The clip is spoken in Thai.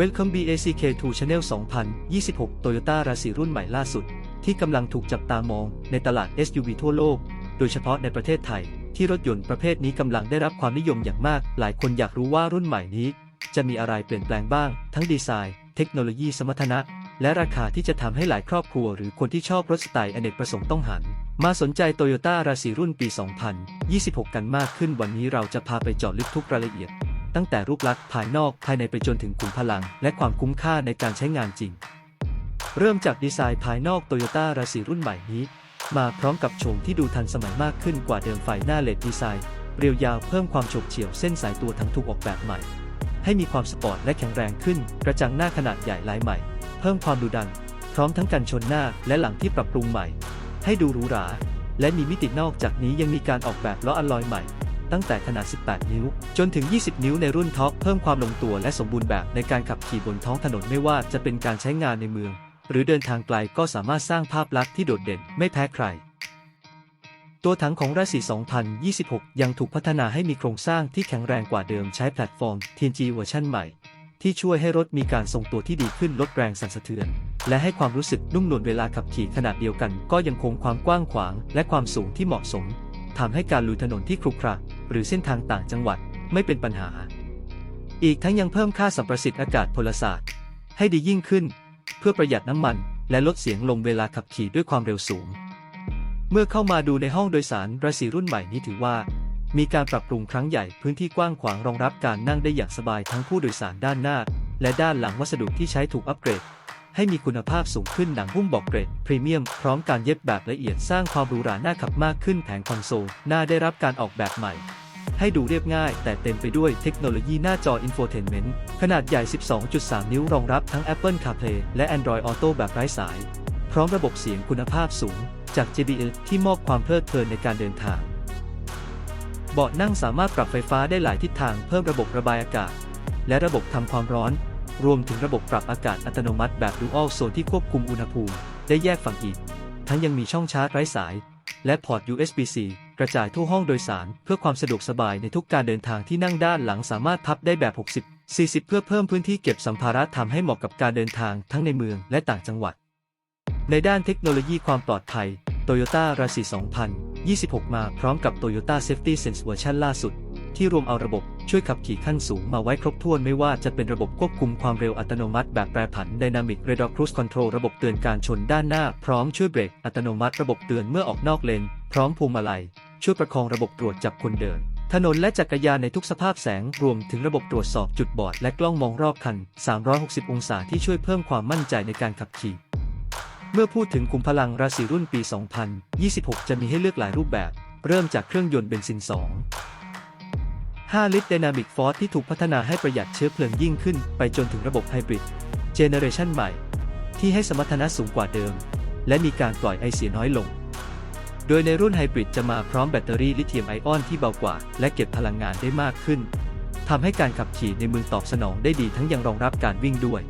Welcome BACK2 Channel 2026 Toyota r a c รุ่นใหม่ล่าสุด ที่กำลังถูกจับตามองในตลาด SUV ทั่วโลก โดยเฉพาะในประเทศไทย ที่รถยนต์ประเภทนี้กำลังได้รับความนิยมอย่างมาก หลายคนอยากรู้ว่ารุ่นใหม่นี้ จะมีอะไรเปลี่ยนแปลงบ้าง ทั้งดีไซน์ เทคโนโลยีสมรรถนะ และราคาที่จะทำให้หลายครอบครัว หรือคนที่ชอบรถสไตล์อเนกประสงค์ต้องหัน มาสนใจ Toyota r a c รุ่นปี 2026 กันมากขึ้นวันนี้เราจะพาไปเจาะลึกทุกรายละเอียด ตั้งแต่รูปลักษณ์ภายนอกภายในไปจนถึงขุมพลัง และความคุ้มค่าในการใช้งานจริง เริ่มจากดีไซน์ภายนอก Toyota r a c รุ่นใหม่นี้ มาพร้อมกับโฉมที่ดูทันสมัยมากขึ้นกว่าเดิมไฟหน้าเลดดีไซน์ เรียวยาวเพิ่มความฉบเฉี่ยวเส้นสายตัวทั้งถูกออกแบบใหม่ ให้มีความสปอร์ตและแข็งแรงขึ้น กระจังหน้าขนาดใหญ่ลายใหม่ เพิ่มความดุดัน พร้อมทั้งกันชนหน้าและหลังที่ปรับปรุงใหม่ ให้ดูหรูหราและมีมิตินอกจากนี้ยังมีการออกแบบล้ออลลอยใหม่ ตั้งแต่ขนาด 18 นิ้ว จนถึง 20 นิ้วในรุ่นท็อปเพิ่มความลงตัวและสมบูรณ์แบบในการขับขี่บนท้องถนนไม่ว่าจะเป็นการใช้งานในเมือง หรือเดินทางไกลก็สามารถสร้างภาพลักษณ์ที่โดดเด่นไม่แพ้ใคร ตัวถังของราศี2026 ยังถูกพัฒนาให้มีโครงสร้างที่แข็งแรงกว่าเดิมใช้แพลตฟอร์ม TNG เวอร์ชันใหม่ ที่ช่วยให้รถมีการทรงตัวที่ดีขึ้นลดแรงสั่นสะเทือนและให้ความรู้สึกนุ่มนวลเวลาขับขี่ขนาดเดียวกัน ก็ยังคงความกว้างขวาง และความสูงที่เหมาะสมทำให้การลุยถนนที่ครุขระ หรือเส้นทางต่างจังหวัดไม่เป็นปัญหา อีกทั้งยังเพิ่มค่าสัมประสิทธิ์อากาศพลศาสตร์ ให้ดียิ่งขึ้น เพื่อประหยัดน้ำมัน และลดเสียงลมเวลาขับขี่ด้วยความเร็วสูง เมื่อเข้ามาดูในห้องโดยสารราศีรุ่นใหม่นี้ถือว่า มีการปรับปรุงครั้งใหญ่พื้นที่กว้างขวางรองรับการนั่งได้อย่างสบายทั้งผู้โดยสารด้านหน้า และด้านหลังวัสดุที่ใช้ถูกอัปเกรด ให้มีคุณภาพสูงขึ้นหนังหุ้มบอกเกรดพรีเมียมพร้อมการเย็บแบบละเอียดสร้างความหรูหราหน่าขับมากขึ้นแผงคอนโซลหน้าได้รับการออกแบบใหม่ ให้ดูเรียบง่าย แต่เต็มไปด้วยเทคโนโลยีหน้าจออินโฟเทนเมนต์ขนาดใหญ่ 12.3 นิ้วรองรับทั้ง Apple CarPlay และ Android Auto แบบไร้สาย พร้อมระบบเสียงคุณภาพสูง จาก JBL ที่มอบความเพลิดเพลินในการเดินทาง เบาะนั่งสามารถปรับไฟฟ้าได้หลายทิศทางเพิ่มระบบระบายอากาศ และระบบทำความร้อน รวมถึงระบบปรับอากาศอัตโนมัติแบบ Dual Zone ที่ควบคุมอุณหภูมิ ได้แยกฝั่งอีก ทั้งยังมีช่องชาร์จไร้สาย และพอร์ต USB-C กระจายทั่วห้องโดยสาร เพื่อความสะดวกสบายในทุกการเดินทางที่นั่งด้านหลังสามารถพับได้แบบ 60 40 เพื่อเพิ่มพื้นที่เก็บสัมภาระทำให้เหมาะกับการเดินทางทั้งในเมืองและต่างจังหวัด ในด้านเทคโนโลยีความปลอดภัย Toyota r a c 2026 มาพร้อมกับ Toyota Safety Sense เวอร์ชันล่าสุด ที่รวมเอาระบบช่วยขับขี่ขั้นสูงมาไว้ครบถ้วนไม่ว่าจะเป็นระบบควบคุมความเร็วอัตโนมัติแบบแปรผัน Dynamic Radar Cruise Control ระบบเตือนการชนด้านหน้า พร้อมช่วยเบรกอัตโนมัติระบบเตือนเมื่อออกนอกเลน พร้อมพวงมาลัย ช่วยประคองระบบตรวจจับคนเดิน ถนนและจักรยานในทุกสภาพแสงรวมถึงระบบตรวจสอบจุดบอด และกล้องมองรอบคัน 360 องศาที่ช่วยเพิ่มความมั่นใจในการขับขี่เมื่อพูดถึงคุมพลังราศีรุ่นปี 2026 จะมีให้เลือกหลายรูปแบบ เริ่มจากเครื่องยนต์เบนซิน 2 5 ลิตร Dynamic Force ที่ถูกพัฒนาให้ประหยัดเชื้อเพลิงยิ่งขึ้น ไปจนถึงระบบไฮบริดเจเนเรชันใหม่ ที่ให้สมรรถนะสูงกว่าเดิม และมีการปล่อยไอเสียน้อยลง โดยในรุ่นไฮบริดจะมาพร้อมแบตเตอรี่ลิเธียมไอออนที่เบากว่า และเก็บพลังงานได้มากขึ้นทำให้การขับขี่ในเมืองตอบสนองได้ดีทั้งยังรองรับการวิ่งด้วย